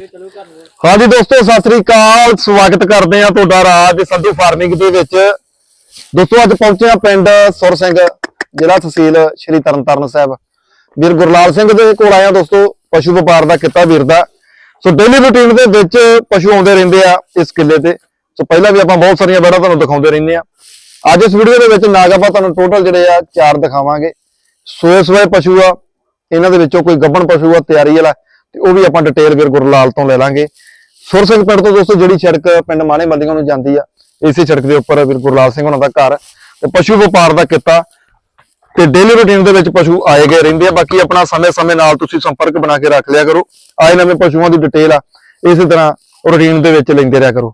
ਹਾਂਜੀ ਦੋਸਤੋ, ਸਤਿ ਸ੍ਰੀ ਅਕਾਲ। ਸਵਾਗਤ ਕਰਦੇ ਆ ਤੁਹਾਡਾ ਰਾਜ ਸੰਧੂ ਫਾਰਮਿੰਗ ਦੇ ਵਿੱਚ। ਦੋਸਤੋ, ਅੱਜ ਪਹੁੰਚੇ ਆ ਪਿੰਡ ਸੁਰ ਸਿੰਘ, ਜ਼ਿਲ੍ਹਾ ਤਹਿਸੀਲ ਸ਼੍ਰੀ ਤਰਨਤਾਰਨ ਸਾਹਿਬ। ਵੀਰ ਗੁਰਲਾਲ ਸਿੰਘ ਦੇ ਕੋਲ ਆਇਆ ਦੋਸਤੋ, ਪਸ਼ੂ ਵਪਾਰ ਦਾ ਕਿੱਤਾ ਵੀਰ ਦਾ। ਸੋ ਡੇਲੀ ਰੂਟੀਨ ਦੇ ਵਿੱਚ ਪਸ਼ੂ ਆਉਂਦੇ ਰਹਿੰਦੇ ਆ ਇਸ ਕਿੱਲੇ ਤੇ। ਸੋ ਪਹਿਲਾਂ ਵੀ ਆਪਾਂ ਬਹੁਤ ਸਾਰੀਆਂ ਬੜਾ ਤੁਹਾਨੂੰ ਦਿਖਾਉਂਦੇ ਰਹਿੰਦੇ ਆ ਅੱਜ ਇਸ ਵੀਡੀਓ ਦੇ ਵਿੱਚ ਨਾਗ ਆਪਾਂ ਤੁਹਾਨੂੰ ਟੋਟਲ ਜਿਹੜੇ ਆ ਚਾਰ ਦਿਖਾਵਾਂਗੇ। ਸੋਏ ਸੋਏ ਪਸ਼ੂ ਆ, ਇਹਨਾਂ ਦੇ ਵਿੱਚੋਂ ਕੋਈ ਗੱਬਣ ਪਸ਼ੂ ਆ, ਤਿਆਰੀ ਵਾਲਾ। ਤੇ ਉਹ ਵੀ ਆਪਾਂ ਡਿਟੇਲ ਵੀਰ ਗੁਰਲਾਲ ਤੋਂ ਲੈ ਲਾਂਗੇ। ਸੁਰ ਸਿੰਘ ਪਿੰਡ ਤੋਂ ਦੋਸਤੋ, ਜਿਹੜੀ ਸੜਕ ਪਿੰਡ ਮਾਣੇ ਮੱਲੀਆਂ ਨੂੰ ਜਾਂਦੀ ਆ ਇਸੇ ਸੜਕ ਦੇ ਉੱਪਰ ਵੀਰ ਗੁਰਲਾਲ ਸਿੰਘ ਉਹਨਾਂ ਦਾ ਘਰ ਤੇ ਪਸ਼ੂ ਵਪਾਰ ਦਾ ਕਿੱਤਾ। ਤੇ ਡੇਲੀ ਰੂਟੀਨ ਦੇ ਵਿੱਚ ਪਸ਼ੂ ਆਏ ਗਏ ਰਹਿੰਦੇ ਆ। ਬਾਕੀ ਆਪਣਾ ਸਮੇਂ-ਸਮੇਂ ਨਾਲ ਤੁਸੀਂ ਸੰਪਰਕ ਬਣਾ ਕੇ ਰੱਖ ਲਿਆ ਕਰੋ। ਆਏ ਨਵੇਂ ਪਸ਼ੂਆਂ ਦੀ ਡਿਟੇਲ ਆ, ਇਸੇ ਤਰ੍ਹਾਂ ਰੂਟੀਨ ਦੇ ਵਿੱਚ ਲੈਂਦੇ ਰਿਹਾ ਕਰੋ।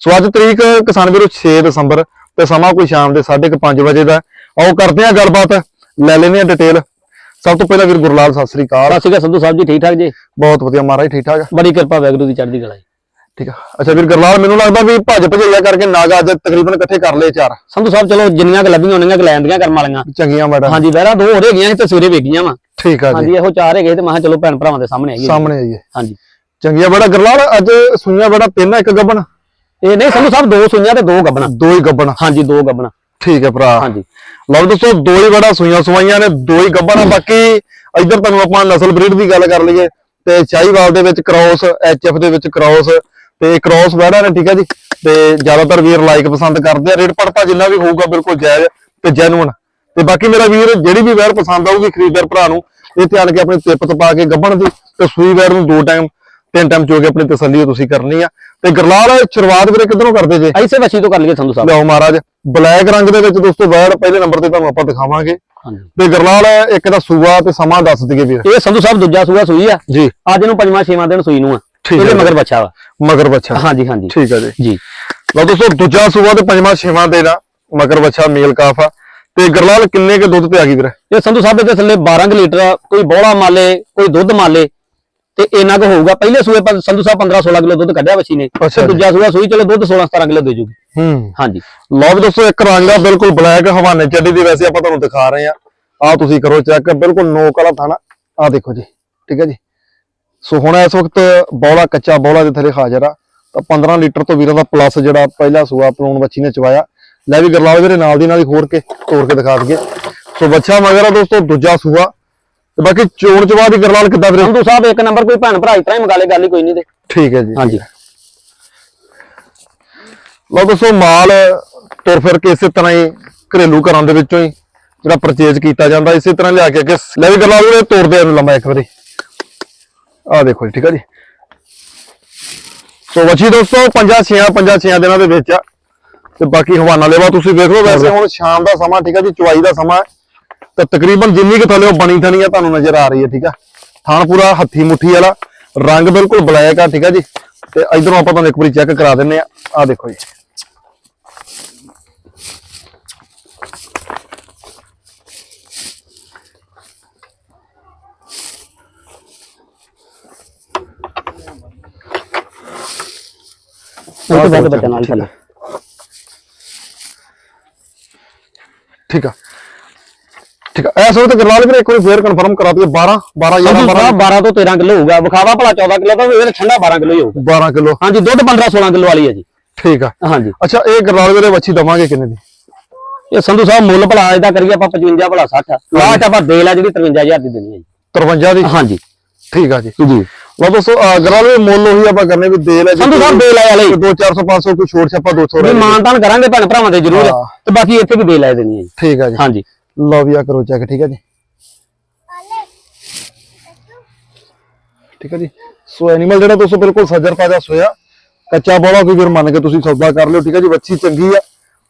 ਸੋ ਅੱਜ ਤਰੀਕ ਕਿਸਾਨ ਵੀਰੋ 6 ਦਸੰਬਰ ਤੇ ਸਮਾਂ ਕੋਈ ਸ਼ਾਮ ਦੇ 5:30 ਵਜੇ ਦਾ ਆਓ ਕਰਦੇ ਆ ਗੱਲਬਾਤ। ਲੈ ਲੈਨੇ ਆ ਡਿਟੇਲ ਸਭ ਤੋਂ ਪਹਿਲਾਂ ਵੀਰ ਗੁਰਲਾਲ ਸਤਿ ਸ੍ਰੀ ਅਕਾਲ। ਸਤਿ ਸ਼੍ਰੀ ਅਕਾਲ ਸੰਧੂ ਸਾਹਿਬ ਜੀ ਠੀਕ ਠਾਕ ਜੀ? ਬਹੁਤ ਵਧੀਆ ਮਹਾਰਾਜ ਠੀਕ ਠਾਕ ਆ? ਬੜੀ ਕਿਰਪਾ ਵੈਗਰੂ ਦੀ ਚੜ੍ਹਦੀ ਕਲਾ ਜੀ। ਠੀਕ ਆ। ਅੱਛਾ ਵੀਰ ਗੁਰਲਾਲ ਮੈਨੂੰ ਲੱਗਦਾ ਵੀ ਭੱਜ ਭਜਈਆ ਕਰਕੇ ਨਾਗ ਅੱਜ ਤਕਰੀਬਨ ਇਕੱਠੇ ਕਰ ਲਏ ਚਾਰ। ਸੰਧੂ ਸਾਹਿਬ ਚਲੋ ਜਿੰਨੀਆਂ ਕੁ ਲੱਭੀਆਂ ਉਹਨੀਆਂ ਕੁ ਲੈਣ ਦੀਆਂ ਕਰਮ ਵਾਲੀਆਂ। ਚੰਗੀਆਂ ਮੈਡਮ। ਹਾਂਜੀ ਵਹਿਰਾ ਦੋ ਹੋ ਗਈਆਂ ਸੀ ਤੇ ਸਵੇਰੇ ਵੇਗੀਆਂ ਵਾ। ਠੀਕ ਆ ਜੀ। ਹਾਂਜੀ ਇਹੋ ਚਾਰ ਹੈਗੇ ਤੇ ਮੈਂ ਚਲੋ ਭੈਣ ਭਰਾਵਾਂ ਦੇ ਸਾਹਮਣੇ ਆਈਏ ਸਾਹਮਣੇ ਆਈਏ। ਹਾਂਜੀ। ਚੰਗੀਆਂ ਬੜਾ ਗੁਰਲਾਲ ਅੱਜ ਸੁਈਆਂ ਬੜਾ ਤਿੰਨ ਇੱਕ ਗੱਬਣ? ਇਹ ਨਹੀਂ ਸੰਧੂ ਸਾਹਿਬ ਦੋ ਸੁਈਆਂ ਤੇ ਦੋ ਗੱਬਣਾ। ਦੋ ਹੀ ਗੱਬਣ। ਹਾਂਜੀ ਦੋ ਗੱਬਣਾ। ਠੀਕ ਹੈ ਭਰਾ। ਹਾਂਜੀ। ਲਓ ਦੋਸਤੋ, ਦੋ ਹੀ ਬੜਾ ਸੂਈਆਂ ਸਵਾਈਆਂ ਨੇ, ਦੋ ਹੀ ਗੱਭਣਾ ਬਾਕੀ ਇੱਧਰ ਤੁਹਾਨੂੰ ਆਪਾਂ ਨਸਲ ਬਰੀਡ ਦੀ ਗੱਲ ਕਰ ਲਈਏ ਤੇ ਚਾਹੀਵਾਲ ਦੇ ਵਿੱਚ ਕ੍ਰਾਸ, ਐਚਐਫ ਦੇ ਵਿੱਚ ਕ੍ਰਾਸ ਤੇ ਕ੍ਰਾਸ ਵੈੜਾ ਨੇ, ਠੀਕ ਹੈ ਜੀ? ਤੇ ਜ਼ਿਆਦਾਤਰ ਵੀਰ ਲਾਈਕ ਪਸੰਦ ਕਰਦੇ ਆ। ਰੇਟ ਪੜਤਾ ਜਿੰਨਾ ਵੀ ਹੋਊਗਾ ਬਿਲਕੁਲ ਜਾਇਜ਼ ਤੇ ਜੈਨੂਨ ਤੇ ਬਾਕੀ ਮੇਰਾ ਵੀਰ ਜਿਹੜੀ ਵੀ ਵੈਰ ਪਸੰਦ ਆਊਗੀ ਖਰੀਦਦਾਰ ਭਰਾ ਨੂੰ, ਇਹ ਧਿਆਨ ਕੇ ਆਪਣੀ ਤਿੱਪ ਤਪਾ ਕੇ ਗੱਭਣ ਦੀ ਤੇ ਸੂਈ ਵੈਰ ਨੂੰ ਦੋ ਟਾਈਮ ਤਿੰਨ ਟਾਈਮ ਚੋ ਕੇ ਆਪਣੀ ਤਸੱਲੀ ਤੁਸੀਂ ਕਰਨੀ ਆ। ਤੇ ਗਰਲਾਲ ਸ਼ੁਰੂਆਤ ਵੀਰੇ ਕਿੱਧਰੋਂ ਕਰਦੇ ਜੇ? ਐਸੇ ਵੱਛੀ ਤੋਂ ਕਰ ਲਈਏ ਸੰਧੂ ਸਾਹਿਬ। ਲਿਆਓ ਮਹਾਰਾਜ ਬਲੈਕ ਰੰਗ ਦੇ ਵਿੱਚ ਦੋਸਤੋ ਵਰਡ ਪਹਿਲੇ ਨੰਬਰ ਤੇ ਤੁਹਾਨੂੰ ਆਪਾਂ ਦਿਖਾਵਾਂਗੇ। ਤੇ ਗਰਲਾਲ ਇੱਕ ਦਾ ਸੂਆ ਤੇ ਸਮਾਂ ਦੱਸ ਦਈਏ ਵੀਰ। ਇਹ ਸੰਧੂ ਸਾਹਿਬ ਦੂਜਾ ਸੂਆ ਸੂਈ ਆ? ਜੀ। ਅੱਜ ਨੂੰ ਪੰਜਵਾਂ ਛੇਵਾਂ ਦਿਨ ਸੂਈ ਨੂੰ ਆ। ਇਹਦੇ। ਮਗਰ ਬੱਚਾ ਵਾ। ਮਗਰ ਬੱਚਾ। ਹਾਂਜੀ ਹਾਂਜੀ। ਠੀਕ ਹੈ ਜੀ। ਜੀ। ਲਓ ਦੋਸਤੋ ਦੂਜਾ ਸੂਆ ਤੇ ਪੰਜਵਾਂ ਛੇਵਾਂ ਦੇ ਦਾ ਮਗਰ ਬੱਚਾ ਮੇਲ ਕਾਫ ਆ। ਤੇ ਗਰਲਾਲ ਕਿੰਨੇ ਕੇ ਦੁੱਧ ਤੇ ਆ ਗਈ ਵੀਰ? ਇਹ ਸੰਧੂ ਸਾਹਿਬ ਦੇ ਥੱਲੇ 12 ਕੁ ਲੀਟਰ ਆ, ਕੋਈ ਬੋਲਾ ਮਾਲੇ ਕੋਈ ਦੁੱਧ ਮਾਲੇ। ਤੇ ਇੰਨਾ ਕੁ ਹੋਊਗਾ। ਪਹਿਲੇ ਸੂਏ ਪਰ ਸੰਧੂ ਸਾਹਿਬ 15 16 ਕਿਲੋ ਦੁੱਧ ਕੱਢਿਆ ਬੱਚੀ ਨੇ ਅੱਛਾ ਤੇ ਜੀ। ਦੂਜਾ ਸੂਆ ਸੂਈ ਚਲੋ ਦੁੱਧ 16 17 ਕਿਲੋ ਦੇ ਜੂਗੀ। ਹੂੰ। ਹਾਂਜੀ। ਲਓ ਵੀ ਦੋਸਤੋ ਇੱਕ ਰੰਗ ਬਿਲਕੁਲ ਬਲੈਕ ਹਵਾਨੇ ਚੱਡੀ ਦੀ ਵੈਸੇ ਆਪਾਂ ਤੁਹਾਨੂੰ ਦਿਖਾ ਰਹੇ ਆ ਆ ਤੁਸੀਂ ਕਰੋ ਚੈੱਕ ਬਿਲਕੁਲ ਨੋਕ ਵਾਲਾ ਥਾਣਾ। ਆ ਦੇਖੋ ਜੀ ਠੀਕ ਹੈ ਜੀ। ਸੋ ਹੁਣ ਇਸ ਵਕਤ ਬੌਲਾ ਕੱਚਾ ਬੌਲਾ ਦੇ ਥੱਲੇ ਹਾਜ਼ਰ ਆ। ਤਾਂ 15 ਲੀਟਰ ਤੋਂ ਵੀਰਾਂ ਦਾ ਪਲੱਸ ਜਿਹੜਾ ਪਹਿਲਾ ਸੂਆ ਪਲੂਣ ਬੱਚੀ ਨੇ ਚਵਾਇਆ। ਲੈ ਵੀ ਗਰਲਾਲ ਵੀਰੇ ਨਾਲ ਦੀ ਨਾਲ ਹੀ ਖੋਰ ਕੇ ਤੋੜ ਕੇ ਦਿਖਾ ਦਈਏ। ਸੋ ਬੱਚਾ ਮਗਰ ਆ ਦੋਸਤੋ ਦੂਜਾ ਸੂਆ। ਤੇ ਬਾਕੀ ਚੋਣ ਚਵਾ ਦੀ ਗਰਲਾਲ ਕਿੱਦਾਂ ਵੀਰੇ ਸੰਧੂ ਸਾਹਿਬ ਇੱਕ ਨੰਬਰ ਕੋਈ ਭੈਣ ਭਰਾ ਇਸ ਤਰ੍ਹਾਂ ਹੀ ਮਗਾਲੇ ਗੱਲ ਹੀ ਕੋਈ ਨਹੀਂ ਤੇ। ਠੀਕ ਹੈ ਜੀ। ਹਾਂਜੀ। ਲਓ ਦੋਸਤੋ ਮਾਲ ਤੁਰ ਫਿਰ ਕੇ ਇਸੇ ਤਰ੍ਹਾਂ ਹੀ ਘਰੇਲੂ ਘਰਾਂ ਦੇ ਵਿੱਚੋਂ ਹੀ ਜਿਹੜਾ ਪਰਚੇਜ ਕੀਤਾ ਜਾਂਦਾ ਇਸੇ ਤਰ੍ਹਾਂ ਲਿਆ ਕੇ ਅੱਗੇ ਲੈ ਵੀ ਗੱਲਾਂ ਉਹ ਤੋੜਦੇ ਆ ਲੰਮਾ ਇੱਕ ਵਾਰੀ। ਆਹ ਦੇਖੋ ਜੀ ਠੀਕ ਆ ਜੀ। ਸੋ ਵਛੀ ਦੋਸਤੋ ਪੰਜਾਂ ਛੇਆਂ ਪੰਜਾਂ ਛੇਆਂ ਦਿਨਾਂ ਦੇ ਵਿੱਚ ਆ। ਤੇ ਬਾਕੀ ਹਵਾਨਾ ਲੈਵਾ ਤੁਸੀਂ ਵੇਖ ਲਓ ਵੈਸੇ ਹੁਣ ਸ਼ਾਮ ਦਾ ਸਮਾਂ ਠੀਕ ਆ ਜੀ ਚੁਆਈ ਦਾ ਸਮਾਂ। ਹੈ। ਤੇ ਤਕਰੀਬਨ ਜਿੰਨੀ ਕਿ ਥੱਲੇ ਬਣੀ ਥਣੀ ਆ ਤੁਹਾਨੂੰ ਨਜ਼ਰ ਆ ਰਹੀ ਹੈ ਠੀਕ ਆ? ਥਾਣ ਪੂਰਾ ਹੱਥੀ ਮੁੱਠੀ ਵਾਲਾ ਰੰਗ ਬਿਲਕੁਲ ਬਲੈਕ ਆ ਠੀਕ ਆ ਜੀ? ਤੇ ਇਧਰੋਂ ਆਪਾਂ ਤੁਹਾਨੂੰ ਇੱਕ ਵਾਰੀ ਚੈੱਕ ਕਰਾ ਦਿੰਨੇ ਆ। ਆਹ ਦੇਖੋ ਜੀ। ਉਹ ਤੋਂ ਬਾਅਦ ਬੱਚਾ ਨਾਲ ਚੱਲ। ਠੀਕ ਆ। ਠੀਕ ਆ। ਐਸ ਵਕਤ ਗਰਲਾਲ ਵੀਰੇ ਇੱਕ ਵਾਰੀ ਫੇਰ ਕਨਫਰਮ ਕਰਾ ਦਈਏ 12 12 ਸੰਧੂ 11 ਸਾਹਿਬ 12 ਤੋਂ 13 ਕਿਲੋ ਹੋਊਗਾ। ਵਿਖਾਵਾ ਭਲਾ 14 ਕਿਲੋ ਤਾਂ ਇਹ ਠੰਡਾ 12 ਕਿਲੋ ਹੀ ਹੋਊਗਾ। 12 ਕਿਲੋ। ਹਾਂਜੀ ਦੁੱਧ 15 16 ਕਿਲੋ ਵਾਲੀ ਹੈ ਜੀ। ਠੀਕ ਆ। ਹਾਂਜੀ। ਅੱਛਾ ਇਹ ਗਰਲਾਲ ਵੀਰੇ ਵੱਛੀ ਦਵਾਂਗੇ ਕਿੰਨੇ ਦੀ? ਇਹ ਸੰਧੂ ਸਾਹਿਬ ਮੁੱਲ ਭਲਾ ਇਹਦਾ ਕਰੀਏ ਆਪਾਂ 55 ਭਲਾ 60 ਲਾਸਟ ਆਪਾਂ ਦੇ ਲਾ ਜਿਹੜੀ 53000 ਦੀ ਦੇਣੀ ਹੈ ਜੀ। 53 ਦੀ? ਹਾਂਜੀ। ਠੀਕ ਆ ਜੀ। ਜੀ। ਲਓ ਦੋਸਤੋ ਗਰਲਾਲ ਵੀਰੇ ਮੁੱਲ ਉਹੀ ਆਪਾਂ ਕਰਨੇ ਵੀ ਦੇ ਲੈ ਸੰਧੂ ਸਾਹਿਬ ਦੇ ਲੈ ਵਾਲੇ। 2 400 500 ਕੋਈ ਛੋਟ ਛਾਪਾ 200 ਵੀ ਰਹਿ ਮਾਨਤਾਨ ਕਰਾਂਗੇ ਭੈਣ ਭਰਾਵਾਂ ਦੇ ਜ਼ਰੂਰ। ਹਾਂ। ਤੇ ਬਾਕੀ ਇੱਥੇ ਵੀ ਦੇ ਲੈ ਦੇਣੀ ਹੈ ਜੀ। ਠੀਕ ਆ ਜੀ। ਹਾਂਜੀ। ਲਓ ਵੀ ਆ ਕਰੋ ਚੈੱਕ ਠੀਕ ਆ ਜੀ? ਠੀਕ ਆ ਜੀ? ਸੋ ਐਨੀਮਲ ਜਿਹੜਾ ਦੋਸਤੋ ਬਿਲਕੁਲ ਸੱਜਰ ਤਾਜਾ ਸੋਇਆ ਕੱਚਾ ਬੋਲਾ ਕੋਈ ਵੀਰ ਮੰਨ ਕੇ ਤੁਸੀਂ ਸੌਦਾ ਕਰ ਲਿਓ ਠੀਕ ਆ ਜੀ? ਬੱਚੀ ਚੰਗੀ ਆ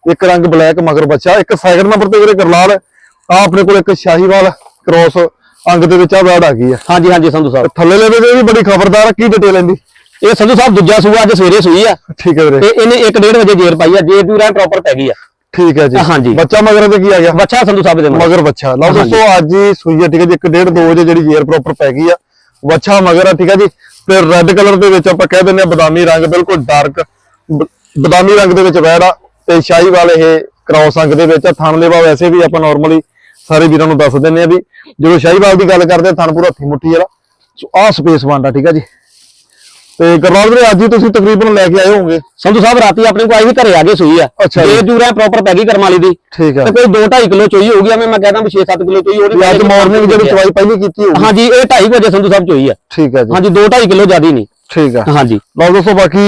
ਇੱਕ ਰੰਗ ਬਲੈਕ ਮਗਰ ਬੱਚਾ ਇੱਕ ਸੈਕਿੰਡ ਨੰਬਰ ਤੇ ਵੀਰੇ ਗਰਲਾਲ ਆ ਆਪਣੇ ਕੋਲ ਇੱਕ ਸ਼ਾਹੀਵਾਲ ਕ੍ਰੋਸ ਅੰਗ ਦੇ ਵਿੱਚ ਆ ਬੈਡ ਆ ਗਈ ਆ। ਹਾਂਜੀ ਹਾਂਜੀ ਸੰਧੂ ਸਾਹਿਬ। ਥੱਲੇ ਲੈਵੇ ਵੀ ਬੜੀ ਖਬਰਦਾਰ ਆ ਕੀ ਡਿਟੇਲ ਇਹਦੀ? ਇਹ ਸੰਧੂ ਸਾਹਿਬ ਦੂਜਾ ਸੂਆ ਅੱਜ ਸਵੇਰੇ ਸੂਈ ਆ। ਠੀਕ ਹੈ ਵੀਰੇ। ਤੇ ਇਹਨੇ 1:30 ਵਜੇ ਜੇਰ ਪਾਈ ਆ ਜੇ ਪੂਰਾ ਪ੍ਰੋਪਰ ਪੈ ਗਈ ਆ। ਠੀਕ ਹੈ ਜੀ। ਹਾਂਜੀ। ਬੱਚਾ ਮਗਰ ਤੇ ਕੀ ਆ ਗਿਆ? ਬੱਚਾ ਸੰਧੂ ਸਾਹਿਬ ਦੇ ਮਗਰ। ਬੱਚਾ। ਲਓ। ਦੋਸਤੋ ਅੱਜ ਹੀ ਸੂਈ ਆ ਠੀਕ ਹੈ ਜੀ 1.5 2 ਵਜੇ ਜਿਹੜੀ ਜੇਰ ਪ੍ਰੋਪਰ ਪੈ ਗਈ ਆ। ਬੱਚਾ ਮਗਰ ਆ ਠੀਕ ਹੈ ਜੀ। ਤੇ ਰੈੱਡ ਕਲਰ ਦੇ ਵਿੱਚ ਆਪਾਂ ਕਹਿ ਦਿੰਦੇ ਆ ਬਦਾਮੀ ਰੰਗ ਬਿਲਕੁਲ ਡਾਰਕ ਬਦਾਮੀ ਰੰਗ ਦੇ ਵਿੱਚ ਵੈੜ ਆ। ਤੇ ਸ਼ਾਹੀ ਵਾਲੇ ਇਹ ਕ੍ਰਾਸ ਅੰਗ ਦੇ ਵਿੱਚ ਆ। ਥਣ ਲੇਵਾ ਵੈਸੇ ਵੀ ਆਪਾਂ ਨਾਰਮਲੀ ਸਾਰੇ ਵੀਰਾਂ ਨੂੰ ਦੱਸ ਦਿੰਦੇ ਆ ਵੀ ਜਦੋਂ ਸ਼ਾਹੀਵਾਲ ਦੀ ਗੱਲ ਕਰਦੇ ਆ ਥਣ ਪੂਰਾ ਹੱਥੀ ਮੁੱਠੀ ਵਾਲਾ। ਸੋ ਆਹ ਸਪੇਸ ਬਣਦਾ ਠੀਕ ਹੈ ਜੀ। ਤੇ ਗਰਲਾਲ ਵੀਰੇ ਅੱਜ ਹੀ ਤੁਸੀਂ ਤਕਰੀਬਨ ਲੈ ਕੇ ਆਏ ਹੋਵੋਗੇ। ਸੰਧੂ ਸਾਹਿਬ ਰਾਤੀ ਆਪਣੇ ਕੋਲ ਆਈ ਸੀ ਘਰੇ ਆ ਕੇ ਸੂਈ ਆ। ਅੱਛਾ ਜੀ। ਜੇ ਜੂਰਾ ਪ੍ਰੋਪਰ ਪੈ ਗਈ ਕਰਮ ਵਾਲੀ ਦੀ। ਠੀਕ ਹੈ ਤੇ ਕੋਈ 2 2.5 ਕਿਲੋ ਚੋਈ ਹੋਊਗੀ ਐਵੇਂ ਮੈਂ ਕਹਿੰਦਾ ਵੀ 6-7 ਕਿਲੋ ਚੋਈ ਹੋਣੀ ਅੱਜ ਮਾਰਨਿੰਗ ਜਿਹੜੀ ਚਵਾਈ ਪਹਿਲੀ ਕੀਤੀ ਹੋਊਗੀ। ਹਾਂਜੀ ਇਹ 2.5 ਵਜੇ ਸੰਧੂ ਸਾਹਿਬ ਚੋਈ ਆ। ਠੀਕ ਹੈ ਜੀ। ਹਾਂਜੀ 2.5 ਕਿਲੋ ਜ਼ਿਆਦੀ ਨਹੀਂ। ਠੀਕ ਹੈ ਹਾਂਜੀ। ਲਓ ਦੋਸਤੋ ਬਾਕੀ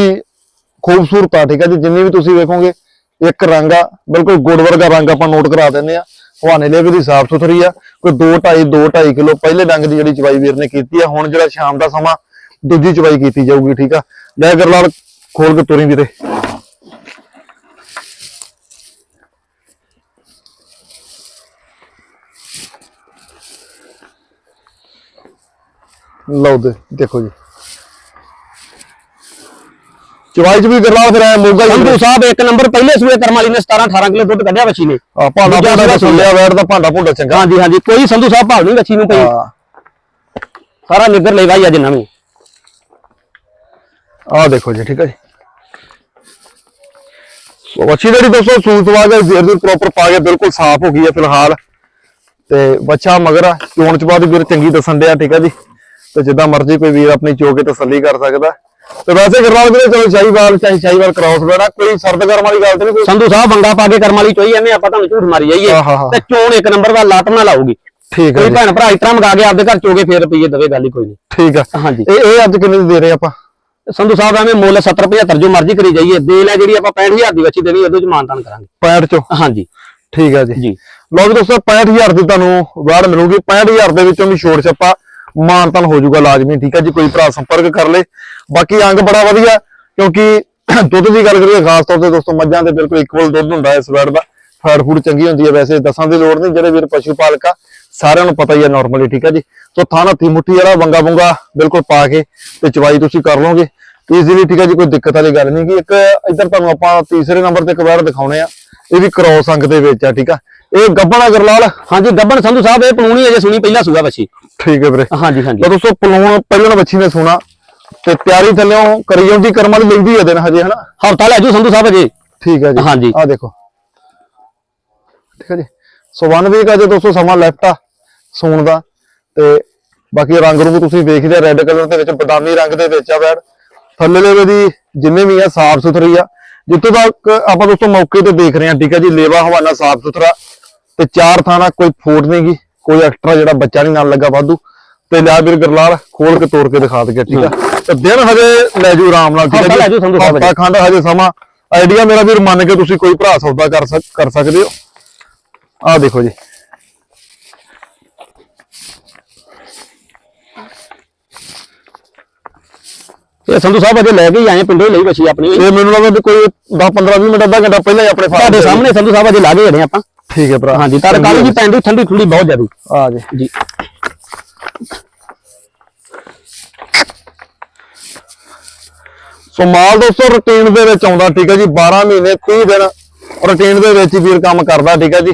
ਖੂਬਸੂਰਤ ਆ ਠੀਕ ਹੈ ਜੀ। ਜਿੰਨੀ ਵੀ ਤੁਸੀਂ ਵੇਖੋਗੇ ਇੱਕ ਰੰਗ ਆ ਬਿਲਕੁਲ ਗੁੜ ਵਰਗਾ ਰੰਗ ਆਪਾਂ ਨੋਟ ਕਰਾ ਦਿੰਦੇ ਆ। ਹਵਾਨੇ ਲੈ ਵੀ ਦੀ ਸਾਫ਼ ਸੁਥਰੀ ਆ। ਕੋਈ 2 2.5 2 2.5 ਕਿਲੋ ਪਹਿਲੇ ਡੰਗ ਦੀ ਜਿਹੜੀ ਚਵਾਈ ਵੀਰ ਨੇ ਕੀਤੀ ਆ। ਹੁਣ ਜਿਹੜਾ ਸ਼ਾਮ ਦਾ ਸਮਾਂ ਦੂਜੀ ਚਵਾਈ ਕੀਤੀ ਜਾਊਗੀ ਠੀਕ ਆ? ਲੈ ਗਰਲਾਲ ਖੋਲ ਕੇ ਤੁਰੀ ਵੀਰੇ ਲਓ ਦੇ ਦੇਖੋ ਜੀ। ਚਵਾਈ ਚ ਵੀ ਗਰਲਾਲ ਫਿਰ ਆਇਆ ਮੋਗਾ ਹੀ ਸੰਧੂ ਸਾਹਿਬ ਇੱਕ ਨੰਬਰ ਪਹਿਲੇ ਸੂਏ ਕਰਮ ਵਾਲੀ ਨੇ 17 18 ਕਿਲੋ ਦੁੱਧ ਕੱਢਿਆ ਬੱਚੀ ਨੇ। ਆ ਭਾਂਡਾ ਭਾਂਡਾ ਸੁਣਿਆ ਵੈੜ ਦਾ ਭਾਂਡਾ ਭੁੰਡਾ ਚੰਗਾ। ਹਾਂਜੀ ਹਾਂਜੀ ਕੋਈ ਸੰਧੂ ਸਾਹਿਬ ਭਾਲ ਨਹੀਂ ਬੱਚੀ ਨੂੰ ਪਈ ਸਾਰਾ ਨਿੱਗਰ ਲੈਗਾ ਹੀ ਅੱਜ ਨਵੀਂ। ਆਹ ਦੇਖੋ ਜੀ ਠੀਕ ਹੈ ਜੀ। ਸੋ ਅੱਛੀ ਜਿਹੜੀ ਦੋਸਤੋ ਸੂਤ ਵਾਗਾ ਜ਼ੇਰ ਦੀ ਪ੍ਰੋਪਰ ਪਾ ਕੇ ਬਿਲਕੁਲ ਸਾਫ਼ ਹੋ ਗਈ ਹੈ ਫਿਲਹਾਲ। ਤੇ ਬੱਚਾ ਮਗਰ ਆ ਚੋਣ ਚ ਬਾਅਦ ਵੀਰ ਚੰਗੀ ਦੱਸਣ ਡਿਆ ਠੀਕ ਹੈ ਜੀ। ਤੇ ਜਿੱਦਾਂ ਮਰਜ਼ੀ ਕੋਈ ਵੀਰ ਆਪਣੀ ਚੋ ਕੇ ਤਸੱਲੀ ਕਰ ਸਕਦਾ। ਤੇ ਵੈਸੇ ਗਰਨਾਲ ਵੀਰੇ ਚਲੋ ਸ਼ਾਹੀਵਾਲ ਚਾਹੀ ਸ਼ਾਹੀਵਾਲ ਕ੍ਰਾਸ ਬੈਣਾ ਕੋਈ ਸਰਦ ਗਰਮ ਵਾਲੀ ਗੱਲ ਤੇ ਨਹੀਂ ਕੋਈ ਸੰਧੂ ਸਾਹਿਬ ਵੰਗਾ ਪਾ ਕੇ ਕਰਮ ਵਾਲੀ ਚੋਈ ਐਵੇਂ ਆਪਾਂ ਤੁਹਾਨੂੰ ਝੂਠ ਮਾਰੀ ਜਾਈਏ। ਹਾਂ, ਹਾਂ, ਹਾਂ। ਤੇ ਚੋਣ ਇੱਕ ਨੰਬਰ ਦਾ ਲੱਤ ਨਾ ਲਾਊਗੀ ਠੀਕ ਹੈ ਕੋਈ ਭੈਣ ਭਰਾ ਇਤਰਾ ਮੰਗਾ ਕੇ ਆਪਦੇ ਘਰ ਚੋਗੇ ਫੇਰ ਰੁਪਈਏ ਦਵੇ ਗੱਲ ਹੀ ਕੋਈ ਨਹੀਂ। ਠੀਕ ਹੈ ਹਾਂਜੀ। ਇਹ ਇਹ ਅੱਜ ਕਿੰਨੇ ਦੇ ਰਹੇ ਆਪਾਂ? ਸੰਧੂ ਸਾਹਿਬ ਐਵੇਂ ਮੁੱਲ 70 75 ਜੋ ਮਰਜ਼ੀ ਕਰੀ ਜਾਈਏ ਦੇ ਲੈ ਜਿਹੜੀ ਆਪਾਂ 65000 ਦੀ ਬੱਚੀ ਦੇਣੀ ਉਹਦੇ ਚ ਮਾਨਤਾਨ ਕਰਾਂਗੇ। 65 ਚੋਂ? ਹਾਂਜੀ। ਠੀਕ ਹੈ ਜੀ। ਜੀ। ਲਓ ਜੀ ਦੋਸਤੋ 65000 ਦੀ ਤੁਹਾਨੂੰ ਵਾੜ ਮਿਲੂਗੀ। 65000 ਦੇ ਵਿੱਚੋਂ ਵੀ ਛੋੜ ਛੱਪਾ ਮਾਨਤਨ ਹੋ ਜਾਊਗਾ ਲਾਜ਼ਮੀ ਠੀਕ ਹੈ ਜੀ। ਕੋਈ ਭਰਾ ਸੰਪਰਕ ਕਰ ਲੇ। ਬਾਕੀ ਅੰਗ ਬੜਾ ਵਧੀਆ ਕਿਉਂਕਿ ਦੁੱਧ ਦੀ ਗੱਲ ਕਰੀਏ ਖਾਸ ਤੌਰ ਤੇ ਦੋਸਤੋ ਮੱਝਾਂ ਦੇ ਬਿਲਕੁਲ ਇਕੁਅਲ ਦੁੱਧ ਹੁੰਦਾ ਹੈ ਇਸ ਵੈੜ ਦਾ। ਫੈਟ ਫੂਡ ਚੰਗੀ ਹੁੰਦੀ ਹੈ ਵੈਸੇ ਦੱਸਾਂ ਦੀ ਲੋੜ ਨਹੀਂ ਜਿਹੜੇ ਵੀਰ ਪਸ਼ੂ ਪਾਲਕ ਆ ਸਾਰਿਆਂ ਨੂੰ ਪਤਾ ਹੀ ਹੈ ਨਾਰਮਲੀ ਠੀਕ ਹੈ ਜੀ? ਸੋ ਥਾਂ ਹੱਥੀ ਮੁੱਠੀ ਵਾਲਾ ਵੰਗਾ ਵੰਗਾ ਬਿਲਕੁਲ ਪਾ ਕੇ ਤੇ ਚਵਾਈ ਤੁਸੀਂ ਕਰ ਲਓਗੇ। ਈਜ਼ੀਲੀ ਠੀਕ ਹੈ ਜੀ ਕੋਈ ਦਿੱਕਤ ਵਾਲੀ ਗੱਲ ਨਹੀਂ ਕਿ ਇੱਕ ਇੱਧਰ ਤੁਹਾਨੂੰ ਆਪਾਂ ਤੀਸਰੇ ਨੰਬਰ ਤੇ ਇੱਕ ਵੈੜ ਦਿਖਾਉਣੇ ਆ। ਇਹ ਵੀ ਕ੍ਰੋਸ ਅੰਗ ਦੇ ਵਿੱਚ ਆ ਠੀਕ ਆ। ਇਹ ਗੱਬਣਾ ਗਰਲਾਲ। ਹਾਂਜੀ ਗੱਬਨ ਸੰਧੂ ਸਾਹਿਬ ਇਹ ਪਲੂਣੀ ਅਜੇ ਸੁਣੀ ਪਹਿਲਾ ਸੂਆ ਬੱਚੀ ਠੀਕ ਹੈ ਵੀਰੇ। ਹਾਂਜੀ ਹਾਂਜੀ। ਲਓ ਦੋਸਤੋ ਪਲੂਣ ਪਹਿਲਾਂ ਬੱਚੀ ਨੇ ਸੁਣਾ। ਤੇ ਤਿਆਰੀ ਥੱਲਿਓਂ ਕਰੀ ਜਾਂਦੀ ਕਰਮ ਵਾਲੀ ਲੈਂਦੀ ਹੈ ਦਿਨ ਹਜੇ ਹਨਾ? ਹਫਤਾ ਲੈ ਜੂ ਸੰਧੂ ਸਾਹਿਬ ਅਜੇ। ਠੀਕ ਹੈ ਜੀ। ਹਾਂਜੀ। ਆ ਦੇਖੋ। ਠੀਕ ਹੈ ਜੀ। ਸੋ ਵਨ ਵੀਕ ਅਜੇ ਦੋਸਤੋ ਸਮਾਂ ਲੈਫਟ ਆ। ਸੂਣ ਦਾ ਤੇ ਬਾਕੀ ਰੰਗ ਰੂਪ ਤੁਸੀਂ ਵੇਖ ਲਿਆ ਰੈੱਡ ਕਲਰ ਦੇ ਵਿੱਚ ਬਦਾਮੀ ਰੰਗ ਦੇ ਵਿੱਚ ਆ ਬੈੜ ਥੱਲੇ ਦੀ ਜਿੰਨੇ ਵੀ ਆ ਸਾਫ਼ ਸੁਥਰੀ ਆ। ਜਿੱਥੋਂ ਤੱਕ ਆਪਾਂ ਦੋਸਤੋ ਮੌਕੇ ਤੇ ਦੇਖ ਰਹੇ ਹਾਂ ਠੀਕ ਹੈ ਜੀ ਲੇਵਾ ਹਵਾਨਾ ਸਾਫ਼ ਸੁਥਰਾ। ਤੇ ਚਾਰ ਥਾਣਾ ਕੋਈ ਫੋਟ ਨਹੀਂ ਗੀ ਕੋਈ ਐਕਸਟਰਾ ਜਿਹੜਾ ਬੱਚਾ ਨਹੀਂ ਨਾਲ ਲੱਗਾ ਵਾਧੂ। ਤੇ ਲਿਆ ਵੀਰ ਗਰਲਾਲ ਖੋਲ ਕੇ ਤੋੜ ਕੇ ਦਿਖਾ ਦਈਏ ਠੀਕ ਆ। ਤੇ ਦਿਨ ਹਜੇ ਲੈ ਜੂ ਆਰਾਮ ਨਾਲ ਠੀਕ ਹੈ ਜੂ। ਹਫ਼ਤਾ ਖੰਡ ਹਜੇ ਸਮਾਂ। ਆਈਡੀਆ ਮੇਰਾ ਵੀਰ ਮੰਨ ਕੇ ਤੁਸੀਂ ਕੋਈ ਭਰਾ ਸੌਦਾ ਕਰ ਸਕ ਕਰ ਸਕਦੇ ਹੋ। ਆਹ ਦੇਖੋ ਜੀ। ਇਹ ਸੰਧੂ ਸਾਹਿਬ ਅਜੇ ਲੈ ਕੇ ਹੀ ਆਏ ਪਿੰਡੋਂ ਹੀ ਲਈ ਬੱਚੀ ਆਪਣੀ ਇਹ ਮੈਨੂੰ ਲੱਗਦਾ ਵੀ ਕੋਈ 10 15 20 ਮਿੰਟ ਅੱਧਾ ਘੰਟਾ ਪਹਿਲਾਂ ਹੀ ਆਪਣੇ ਫਾਰਮ ਤੁਹਾਡੇ ਸਾਹਮਣੇ ਸੰਧੂ ਸਾਹਿਬ ਅਜੇ ਲਾ ਕੇ ਹੜੇ ਆਪਾਂ। ਠੀਕ ਹੈ ਭਰਾ। ਹਾਂਜੀ ਤਾਂ ਕੱਲ ਜੀ ਪੈਂਦੀ ਠੰਡੀ ਠੁੰਡੀ ਬਹੁਤ ਜ਼ਿਆਦੀ। ਆ ਜੀ। ਜੀ। ਸੋ ਮਾਲ ਦੋਸਤੋ ਰੂਟੀਨ ਦੇ ਵਿੱਚ ਆਉਂਦਾ ਠੀਕ ਹੈ ਜੀ 12 ਮਹੀਨੇ 30 ਦਿਨ ਰੂਟੀਨ ਦੇ ਵਿੱਚ ਹੀ ਵੀਰ ਕੰਮ ਕਰਦਾ ਠੀਕ ਹੈ ਜੀ।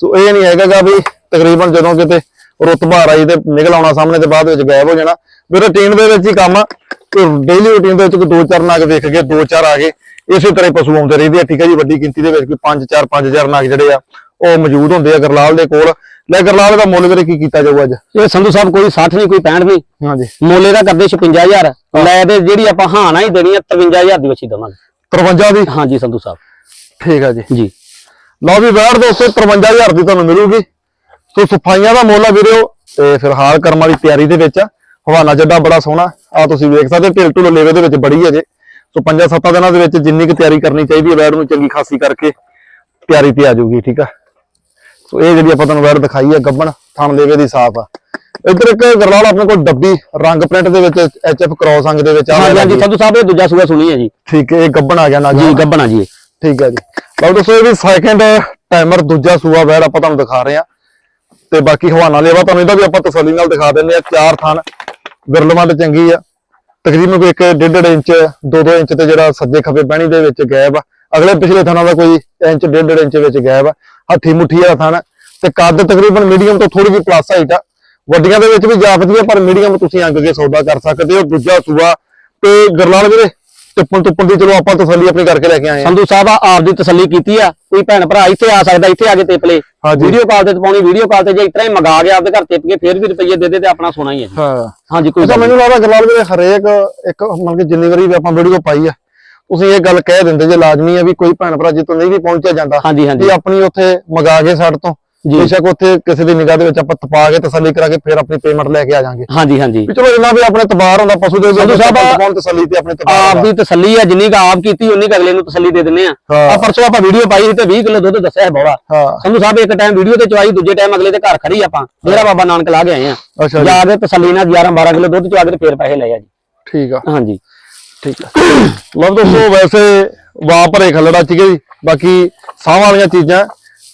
ਸੋ ਇਹ ਨਹੀਂ ਹੈਗਾ ਗਾ ਵੀ ਤਕਰੀਬਨ ਜਦੋਂ ਕਿਤੇ ਰੁੱਤ ਬਹਾਰ ਆਈ ਤੇ ਨਿਕਲ ਆਉਣਾ ਸਾਹਮਣੇ ਤੇ ਬਾਅਦ ਵਿੱਚ ਗਾਇਬ ਹੋ ਜਾਣਾ। ਵੀ ਰੂਟੀਨ ਦੇ ਵਿੱਚ ਹੀ ਕੰਮ ਆ। ਡੇਲੀ ਰੂਟੀਨ ਦੇ ਵਿੱਚ ਕੋਈ ਦੋ ਚਾਰ ਨਗ ਵੇਖ ਗਏ ਦੋ ਚਾਰ ਆ ਗਏ। ਇਸੇ ਤਰ੍ਹਾਂ ਹੀ ਪਸ਼ੂ ਆਉਂਦੇ ਰਹਿੰਦੇ ਆ ਠੀਕ ਹੈ ਜੀ ਵੱਡੀ ਗਿਣਤੀ ਦੇ ਵਿੱਚ ਕੋਈ 5 4 5000 ਨਗ ਜਿਹੜੇ ਆ ਉਹ ਮੌਜੂਦ ਹੁੰਦੇ ਆ ਗਰਲਾਲ ਦੇ ਕੋਲ। ਲੈ ਗਰਲਾਲ ਦਾ ਮੁੱਲ ਵੀਰੇ ਕੀ ਕੀਤਾ ਜਾਊ ਅੱਜ? ਇਹ ਸੰਧੂ ਸਾਹਿਬ ਕੋਈ 60 ਨਹੀਂ ਕੋਈ 65 ਨਹੀਂ। ਹਾਂਜੀ। ਮੋਲੇ ਦਾ ਕਰਦੇ 56000 ਲੈ ਤੇ ਜਿਹੜੀ ਆਪਾਂ ਹਾਨਾ ਹੀ ਦੇਣੀ ਆ 53000 ਦੀ ਬੱਚੀ ਦਵਾਂਗੇ। 53 ਦੀ? ਹਾਂਜੀ ਸੰਧੂ ਸਾਹਿਬ। ਠੀਕ ਹੈ ਜੀ। ਜੀ। ਲਓ ਵੀ ਵੈੜ ਦੋਸਤੋ 53000 ਦੀ ਤੁਹਾਨੂੰ ਮਿਲੂਗੀ। ਸੋ ਸਫਾਈਆਂ ਦਾ ਮੁੱਲ ਆ ਵੀਰੋ ਤੇ ਫਿਲਹਾਲ ਕਰਮ ਵਾਲੀ ਤਿਆਰੀ ਦੇ ਵਿੱਚ ਆ। ਹਵਾਨਾ ਜੱਡਾ ਬੜਾ ਸੋਹਣਾ। ਆ ਤੁਸੀਂ ਵੇਖ ਸਕਦੇ ਢਿਲ ਢੁਲ ਲੇਵੇ ਦੇ ਵਿੱਚ ਬੜੀ ਹੈ ਜੇ। ਸੋ 5-7 ਦਿਨਾਂ ਦੇ ਵਿੱਚ ਜਿੰਨੀ ਕੁ ਤਿਆਰੀ ਕਰਨੀ ਚਾਹੀਦੀ ਹੈ ਵੈੜ ਨੂੰ ਚੰਗੀ ਖਾਸੀ ਕਰਕੇ ਤਿਆਰੀ ਤੇ ਆ ਜਾਊਗੀ ਠੀਕ ਆ? ਸੋ ਇਹ ਜਿਹੜੀ ਆਪਾਂ ਤੁਹਾਨੂੰ ਵੈੜ ਦਿਖਾਈ ਹੈ ਗੱਬਣ ਥਣ ਲੇਵੇ ਦੀ ਸਾਫ਼ ਆ। ਇੱਧਰ ਇੱਕ ਗਰਲਾਲ ਆਪਣੇ ਕੋਲ ਡੱਬੀ ਰੰਗ ਪ੍ਰਿੰਟ ਦੇ ਵਿੱਚ ਐਚਐਫ ਕ੍ਰੋਸ ਅੰਗ ਦੇ ਵਿੱਚ ਆ ਹਾਂਜੀ ਹਾਂਜੀ। ਸੰਧੂ ਸਾਹਿਬ ਇਹ ਦੂਜਾ ਸੂਆ ਸੁਣੀ ਹੈ ਜੀ। ਠੀਕ ਹੈ ਇਹ ਗੱਬਣ ਆ ਗਿਆ ਨਾ ਜੀ ਗੱਬਣਾ ਜੀ ਇਹ। ਠੀਕ ਹੈ ਜੀ। ਲਓ ਦੋਸਤੋ ਇਹ ਵੀ ਸੈਕੰਡ ਟਾਈਮਰ ਦੂਜਾ ਸੂਆ ਵੈੜ ਆਪਾਂ ਤੁਹਾਨੂੰ ਦਿਖਾ ਰਹੇ ਹਾਂ। ਤੇ ਬਾਕੀ ਹਵਾਨਾ ਲੇਵਾ ਤੁਹਾਨੂੰ ਇਹਦਾ ਵੀ ਆਪਾਂ ਤਸੱਲੀ ਨਾਲ ਦਿਖਾ ਦਿੰਦੇ ਆ ਚਾਰ ਥਣ ਵਿਰਲਮੰਡ ਚੰਗੀ ਆ। ਤਕਰੀਬਨ ਕੋਈ 1.5 ਇੰਚ 2-2 ਇੰਚ ਤੇ ਜਿਹੜਾ ਸੱਜੇ ਖੱਬੇ ਬਹਿਣੀ ਦੇ ਵਿੱਚ ਗੈਪ ਆ। ਅਗਲੇ ਪਿਛਲੇ ਥਣਾਂ ਦਾ ਕੋਈ ਇੰਚ 1.5 ਇੰਚ ਵਿੱਚ ਗੈਪ ਆ। ਹੱਥੀ ਮੁੱਠੀ ਵਾਲਾ ਥਣ ਤੇ ਕੱਦ ਤਕਰੀਬਨ ਮੀਡੀਅਮ ਤੋਂ ਥੋੜੀ ਜਿਹੀ ਪਲੱਸ ਹਾਈਟ ਆ। ਵੱਡੀਆਂ ਦੇ ਵਿੱਚ ਵੀ ਜਾਪਦੀ ਆ, ਪਰ ਮੀਡੀਅਮ ਤੁਸੀਂ ਅੰਗ ਕੇ ਸੌਦਾ ਕਰ ਸਕਦੇ ਹੋ। ਦੂਜਾ ਸੂਆ ਤੇ ਗਰਲਾਲ ਵੀਰੇ ਟਿੱਪਣ ਟੁੱਪਣ ਦੀ ਚਲੋ ਆਪਾਂ ਤਸੱਲੀ ਆਪਣੀ ਕਰਕੇ ਲੈ ਕੇ ਆਏ ਆ ਸੰਧੂ ਸਾਹਿਬ ਆ ਆਪ ਦੀ ਤਸੱਲੀ ਕੀਤੀ ਆ ਕੋਈ ਭੈਣ ਭਰਾ ਇੱਥੇ ਆ ਸਕਦਾ ਇੱਥੇ ਆ ਕੇ ਟਿਪ ਲੇ ਹਾਂਜੀ। ਵੀਡੀਓ ਕਾਲ ਤੇ ਪਾਉਣੀ ਵੀਡੀਓ ਕਾਲ ਤੇ ਜੇ ਇਤਨਾ ਹੀ ਮੰਗਾ ਗਿਆ ਆਪਦੇ ਘਰ ਟਿਪ ਕੇ ਫੇਰ ਵੀ ਰੁਪਈਏ ਦੇ ਦੇ ਤੇ ਆਪਣਾ ਸੋਨਾ ਹੀ ਹੈ। ਹਾਂ ਹਾਂਜੀ ਕੋਈ ਗੱਲ ਮੈਨੂੰ ਲੱਗਦਾ ਗਰਲਾਲ ਵੀਰੇ ਹਰੇਕ ਇੱਕ ਮਤਲਬ ਕਿ ਜਿੰਨੀ ਵਾਰੀ ਵੀ ਆਪਾਂ ਵੀਡੀਓ ਪਾਈ ਆ ਤੁਸੀਂ ਇਹ ਗੱਲ ਕਹਿ ਦਿੰਦੇ ਜੇ ਲਾਜ਼ਮੀ ਆ ਵੀ ਕੋਈ ਭੈਣ ਭਰਾ ਜਿੱਤੋਂ ਨਹੀਂ ਵੀ ਪਹੁੰਚਿਆ ਜਾਂਦਾ ਹਾਂਜੀ ਹਾਂਜੀ ਵੀ ਆਪਣੀ ਉੱਥੇ ਮੰਗਾ ਕੇ ਸਾਡੇ ਤੋਂ। ਬੇਸ਼ੱਕ ਉੱਥੇ ਕਿਸੇ ਦੀ ਨਿਗਾਹ ਦੇ ਵਿੱਚ ਆਪਾਂ ਤਪਾ ਕੇ ਤਸੱਲੀ ਕਰਾ ਕੇ ਫਿਰ ਆਪਣੀ ਪੇਮੈਂਟ ਲੈ ਕੇ ਆ ਜਾਾਂਗੇ। ਹਾਂਜੀ ਹਾਂਜੀ। ਵੀ ਚਲੋ ਇਹਨਾਂ ਵੀ ਆਪਣੇ ਤਬਾਰ ਹੁੰਦਾ ਪਸ਼ੂ ਦੇ ਸੰਧੂ ਸਾਹਿਬ, ਤਪਾਉਣ ਤਸੱਲੀ ਤੇ ਆਪਣੇ ਤਬਾਰ ਆਪ। ਦੀ ਤਸੱਲੀ ਆ ਜਿੰਨੀ ਕੁ ਆਪ ਕੀਤੀ ਉਨੀ ਕੁ ਅਗਲੇ ਨੂੰ ਤਸੱਲੀ ਦੇ ਦਿੰਨੇ ਆ। ਆ ਪਰਸੋਂ ਆਪਾਂ ਵੀਡੀਓ ਪਾਈ ਸੀ ਤੇ 20 ਕਿਲੋ ਦੁੱਧ ਦੱਸਿਆ ਹੈ। ਬੋਲਾ ਸੰਧੂ ਸਾਹਿਬ ਇੱਕ ਟਾਈਮ ਵੀਡੀਓ ਤੇ ਚਵਾਈ ਦੂਜੇ ਟਾਈਮ ਅਗਲੇ ਦੇ ਘਰ ਖੜੀ ਆਪਾਂ। ਡੇਰਾ ਬਾਬਾ ਨਾਨਕ ਲਾ ਕੇ ਆਏ ਆ। ਜੀ। ਕੇ ਤਸੱਲੀ ਨਾਲ 11 12 ਕਿਲੋ ਦੁੱਧ ਚਵਾ ਕੇ ਫੇਰ ਪੈਸੇ ਲਏ ਆ ਜੀ। ਠੀਕ ਆ। ਹਾਂਜੀ। ਠੀਕ ਆ। ਲਓ ਦੋਸਤੋ ਵੈਸੇ ਵਾਹ ਭਰੇ ਖੱਲੜਾ ਠੀਕ ਹੈ ਜੀ। ਬਾਕੀ ਸਾਹ ਵਾਲੀਆਂ ਚੀਜ਼ਾਂ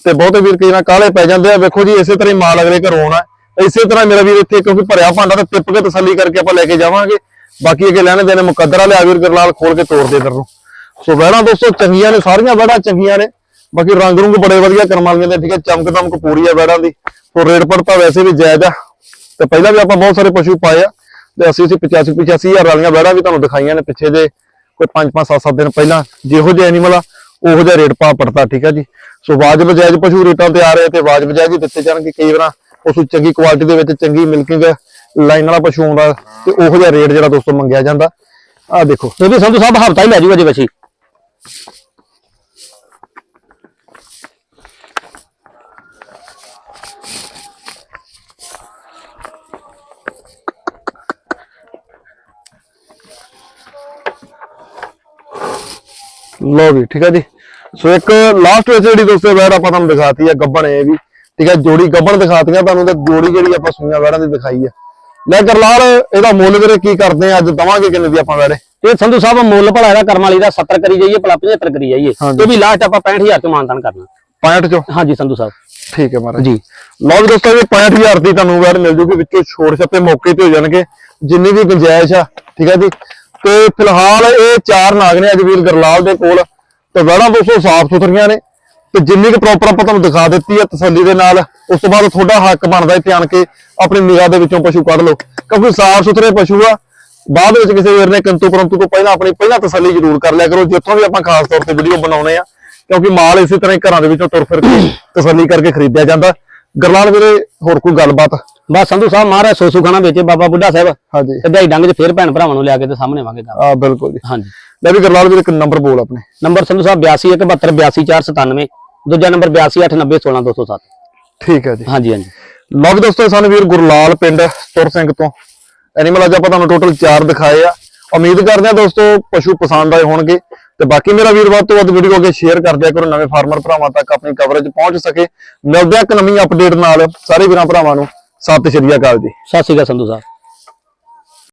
ਤੇ ਬਹੁਤੇ ਵੀਰ ਕਈ ਵਾਰ ਕਾਲੇ ਪੈ ਜਾਂਦੇ ਆ। ਵੇਖੋ ਜੀ, ਇਸੇ ਤਰ੍ਹਾਂ ਹੀ ਮਾਲ ਅਗਲੇ ਘਰੋਂ ਆਉਣਾ ਇਸੇ ਤਰ੍ਹਾਂ ਮੇਰਾ ਵੀਰ ਇੱਥੇ ਕਿਉਂਕਿ ਭਰਿਆ ਭਾਂਡਾ ਤੇ ਟਿੱਪ ਕੇ ਤਸੱਲੀ ਕਰਕੇ ਆਪਾਂ ਲੈ ਕੇ ਜਾਵਾਂਗੇ। ਬਾਕੀ ਅੱਗੇ ਲੈਣੇ ਦੇਣੇ ਮੁਕੱਦਰਾ ਲਿਆ ਵੀਰ ਗਰਲਾਲ ਖੋਲ ਕੇ ਤੋੜ ਦੇ ਇਧਰ ਨੂੰ। ਸੋ ਵਹਿੜਾਂ ਦੋਸਤੋ, ਚੰਗੀਆਂ ਨੇ, ਸਾਰੀਆਂ ਵਹਿੜਾਂ ਚੰਗੀਆਂ ਨੇ। ਬਾਕੀ ਰੰਗ ਰੁੰਗ ਬੜੇ ਵਧੀਆ ਕਰਮ ਵਾਲੀਆਂ ਦੇ, ਠੀਕ ਹੈ ਚਮਕ ਦਮਕ ਪੂਰੀ ਆ ਵਹਿੜਾਂ ਦੀ। ਸੋ ਰੇਟ ਪੜਤਾ ਵੈਸੇ ਵੀ ਜਾਇਜ਼ ਆ। ਤੇ ਪਹਿਲਾਂ ਵੀ ਆਪਾਂ ਬਹੁਤ ਸਾਰੇ ਪਸ਼ੂ ਪਾਏ ਆ। ਤੇ ਅਸੀਂ ਅਸੀਂ 85 85 ਹਜ਼ਾਰ ਵਾਲੀਆਂ ਵਹਿੜਾਂ ਵੀ ਤੁਹਾਨੂੰ ਦਿਖਾਈਆਂ ਨੇ ਪਿੱਛੇ ਜੇ। ਕੋਈ 5 5 7 7 ਦਿਨ ਪਹਿਲਾਂ, ਜਿਹੋ ਜਿਹੇ ਐਨੀਮਲ ਆ। ਉਹੋ ਜਿਹਾ ਰੇਟ ਪਾ ਪੜਤਾ ਠੀਕ ਆ ਜੀ। ਸੋ ਵਾਜਬ ਜਾਇਜ਼ ਪਸ਼ੂ ਰੇਟਾਂ ਤੇ ਆ ਰਹੇ ਤੇ ਵਾਜਬ ਜਾਇਜ਼ ਹੀ ਦਿੱਤੇ ਜਾਣਗੇ। ਕਈ ਵਾਰ ਉਸ ਚੰਗੀ ਕੁਆਲਿਟੀ ਦੇ ਵਿੱਚ ਚੰਗੀ ਮਿਲਕਿੰਗ ਲਾਈਨ ਵਾਲਾ ਪਸ਼ੂ ਆਉਂਦਾ ਤੇ ਉਹੋ ਜਿਹਾ ਰੇਟ ਜਿਹੜਾ ਦੋਸਤੋ ਮੰਗਿਆ ਜਾਂਦਾ। ਆ ਦੇਖੋ। ਇਹ ਵੀ ਸੰਧੂ ਸਾਹਿਬ ਹਫਤਾ ਹੀ ਲੈ ਜੂਗਾ ਜੀ ਬੱਚੀ ਲੋ ਵੀ ਠੀਕ ਹੈ ਜੀ। ਸੋ ਇੱਕ ਲਾਸਟ ਵਿੱਚ ਜਿਹੜੀ ਦੋਸਤੋ ਵੈੜ ਆਪਾਂ ਤੁਹਾਨੂੰ ਦਿਖਾਤੀ ਹੈ ਗੱਬਣ ਇਹ ਵੀ। ਠੀਕ ਹੈ ਜੋੜੀ ਗੱਬਣ ਦਿਖਾਤੀਆਂ ਤੁਹਾਨੂੰ ਤੇ ਜੋੜੀ ਜਿਹੜੀ ਆਪਾਂ ਸੂਈਆਂ ਵੈੜਾਂ ਦੀ ਦਿਖਾਈ ਹੈ। ਲੈ ਕਰਲਾਲ ਇਹਦਾ ਮੁੱਲ ਵੀਰੇ ਕੀ ਕਰਦੇ ਆ ਅੱਜ ਦਵਾਂਗੇ ਕਿੰਨੇ ਦੀ ਆਪਾਂ ਵੈੜੇ? ਇਹ ਸੰਧੂ ਸਾਹਿਬ ਮੁੱਲ ਭਲਾ ਇਹਦਾ ਕਰਮ ਵਾਲੀ ਦਾ 70 ਕਰੀ ਜਾਈਏ ਭਲਾ 75 ਕਰੀ ਜਾਈਏ। ਤੇ ਵੀ ਲਾਸਟ ਆਪਾਂ 65000 ਚ ਮਾਨਤਾਨ ਕਰਨਾ। 65 ਚੋਂ? ਹਾਂਜੀ ਸੰਧੂ ਸਾਹਿਬ। ਠੀਕ ਹੈ ਮਹਾਰਾਜ। ਜੀ। ਲਓ ਵੀ ਦੋਸਤੋ ਇਹ 65000 ਦੀ ਤੁਹਾਨੂੰ ਵੈੜ ਮਿਲ ਜੂਗੀ ਵਿੱਚੋਂ ਛੋੜ ਛੱਪੇ ਮੌਕੇ ਤੇ ਹੋ ਜਾਣਗੇ। ਜਿੰਨੀ ਵੀ ਗੁੰਜਾਇਸ਼ ਆ ਠੀਕ ਹੈ ਜੀ। ਤੇ ਫਿਲਹਾਲ ਇਹ ਚਾਰ ਨਾਗ ਨੇ ਅਜਵੀਰ ਗਰਲਾਲ ਦੇ ਕੋਲ ਤੇ ਵੈੜਾਂ ਦੋਸਤੋ ਸਾਫ਼ ਸੁਥਰੀਆਂ ਨੇ ਤੇ ਜਿੰਨੀ ਕੁ ਪ੍ਰੋਪਰ ਆਪਾਂ ਤੁਹਾਨੂੰ ਦਿਖਾ ਦਿੱਤੀ ਹੈ ਤਸੱਲੀ ਦੇ ਨਾਲ, ਉਸ ਤੋਂ ਬਾਅਦ ਤੁਹਾਡਾ ਹੱਕ ਬਣਦਾ ਹੈ ਆਣ ਕੇ ਆਪਣੀ ਨਿਗਾਹ ਦੇ ਵਿੱਚੋਂ ਪਸ਼ੂ ਕੱਢ ਲਓ। ਕਿਉਂਕਿ ਸਾਫ਼ ਸੁਥਰੇ ਪਸ਼ੂ ਆ, ਬਾਅਦ ਵਿੱਚ ਕਿਸੇ ਵੀਰ ਨੇ ਕੰਤੂ ਪਰੰਤੂ ਤੋਂ ਪਹਿਲਾਂ ਆਪਣੀ ਪਹਿਲਾਂ ਤਸੱਲੀ ਜ਼ਰੂਰ ਕਰ ਲਿਆ ਕਰੋ, ਜਿੱਥੋਂ ਵੀ ਆਪਾਂ ਖਾਸ ਤੌਰ ਤੇ ਵੀਡੀਓ ਬਣਾਉਣੇ ਆ, ਕਿਉਂਕਿ ਮਾਲ ਇਸੇ ਤਰ੍ਹਾਂ ਹੀ ਘਰਾਂ ਦੇ ਵਿੱਚੋਂ ਤੁਰ ਫਿਰ ਕੇ ਤਸੱਲੀ ਕਰਕੇ ਖਰੀਦਿਆ ਜਾਂਦਾ। ਗਰਲਾਲ ਵੀਰੇ ਹੋਰ ਕੋਈ ਗੱਲਬਾਤ? ਬਸ ਸੰਧੂ ਸਾਹਿਬ ਮਹਾਰਾਜ ਸੋਸੂ ਖਾਣਾ ਵੇਚੇ ਬਾਬਾ ਬੁੱਢਾ ਸਾਹਿਬ। ਹਾਂਜੀ। ਤੇ ਦਿਹਾੜੀ ਡੰਗ ਚ ਫੇਰ ਭੈਣ ਭਰਾਵਾਂ ਨੂੰ ਲਿਆ ਕੇ ਤੇ ਸਾਹਮਣੇ ਆਵਾਂਗੇ ਗੱਲ। ਆ ਬਿਲਕੁਲ ਜੀ। ਹਾਂਜੀ। ਲੈ ਵੀ ਗਰਲਾਲ ਵੀਰੇ ਇੱਕ ਨੰਬਰ ਬੋਲ ਆਪਣੇ। ਨੰਬਰ ਸੰਧੂ ਸਾਹਿਬ 82 827 ਦੂਜਾ ਨੰਬਰ 8289162207 ਠੀਕ ਹੈ ਜੀ। ਹਾਂਜੀ ਹਾਂਜੀ। ਲਓ ਵੀ ਦੋਸਤੋ ਸਾਨੂੰ ਵੀਰ ਗੁਰਲਾਲ ਪਿੰਡ ਸੁਰ ਸਿੰਘ ਤੋਂ। ਐਨੀਮਲ ਅੱਜ ਆਪਾਂ ਤੁਹਾਨੂੰ ਟੋਟਲ 4 ਦਿਖਾਏ ਆ। ਉਮੀਦ ਕਰਦੇ ਆ ਦੋਸਤੋ ਪਸ਼ੂ ਪਸੰਦ ਆਏ ਹੋਣਗੇ। ਤੇ ਬਾਕੀ ਮੇਰਾ ਵੀਰ ਵੱਧ ਤੋਂ ਵੱਧ ਵੀਡੀਓ ਅੱਗੇ ਸ਼ੇਅਰ ਕਰ ਦਿਆ ਕਰੋ, ਨਵੇਂ ਫਾਰਮਰ ਭਰਾਵਾਂ ਤੱਕ ਆਪਣੀ ਕਵਰੇਜ ਪਹੁੰਚ ਸਕੇ। ਮਿਲਦੇ ਆ ਇੱਕ ਨਵੀਂ ਅਪਡੇਟ ਨਾਲ। ਸਾਰੇ ਵੀਰਾਂ ਭਰਾਵਾਂ ਨੂੰ। ਸਤਿ ਸ਼੍ਰੀ ਅਕਾਲ ਜੀ। ਸਤਿ ਸ਼੍ਰੀ ਅਕਾਲ ਸੰਧੂ ਸਾਹਿਬ।